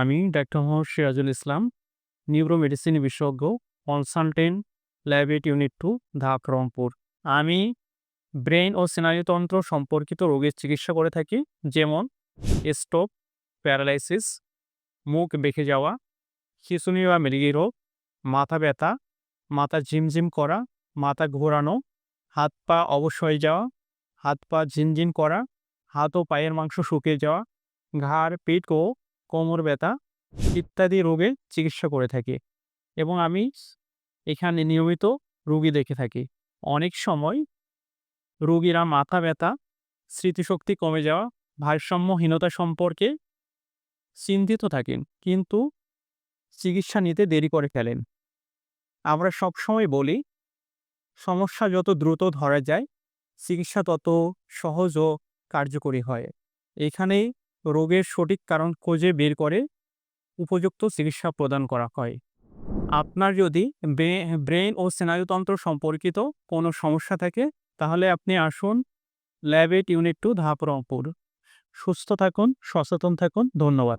আমি doctor Mohammad Sirajul Islam neuro medicine বিশেষজ্ঞ, consultant Labaid unit two, ঢাক রংপুর। আমি ব্রেন ও স্নায়ুতন্ত্র সম্পর্কিত রোগের চিকিৎসা করে থাকি, যেমন স্ট্রোক, প্যারালাইসিস, মুখ বেঁকে যাওয়া খিঁচুনি বা মৃগী রোগ, মাথা ব্যথা, মাথা ঝিমঝিম করা, মাথা ঘোরানো, হাত পা অবশ যাওয়া, হাত পা ঝিনঝিন করা, হাত ও পায়ের মাংস শুকিয়ে যাওয়া, ঘাড়, পিঠ ও কোমর ব্যথা ইত্যাদি রোগের চিকিৎসা করে থাকি এবং আমি এখানে নিয়মিত রুগী দেখে থাকি। অনেক সময় রুগীরা মাথা ব্যথা, স্মৃতিশক্তি কমে যাওয়া, ভারসাম্যহীনতা সম্পর্কে চিন্তিত থাকেন কিন্তু চিকিৎসা নিতে দেরি করে ফেলেন। আমরা সবসময় বলি, সমস্যা যত দ্রুত ধরা যায়, চিকিৎসা তত সহজ ও কার্যকরী হয়। এখানেই রোগের সঠিক কারণ খুঁজে বের করে উপযুক্ত চিকিৎসা প্রদান করা হয়। আপনার যদি ব্রেন ও স্নায়ুতন্ত্র সম্পর্কিত কোনো সমস্যা থাকে, তাহলে আপনি আসুন ল্যাবেট ইউনিট টু ধাপ রংপুর সুস্থ থাকুন, সচেতন থাকুন, ধন্যবাদ।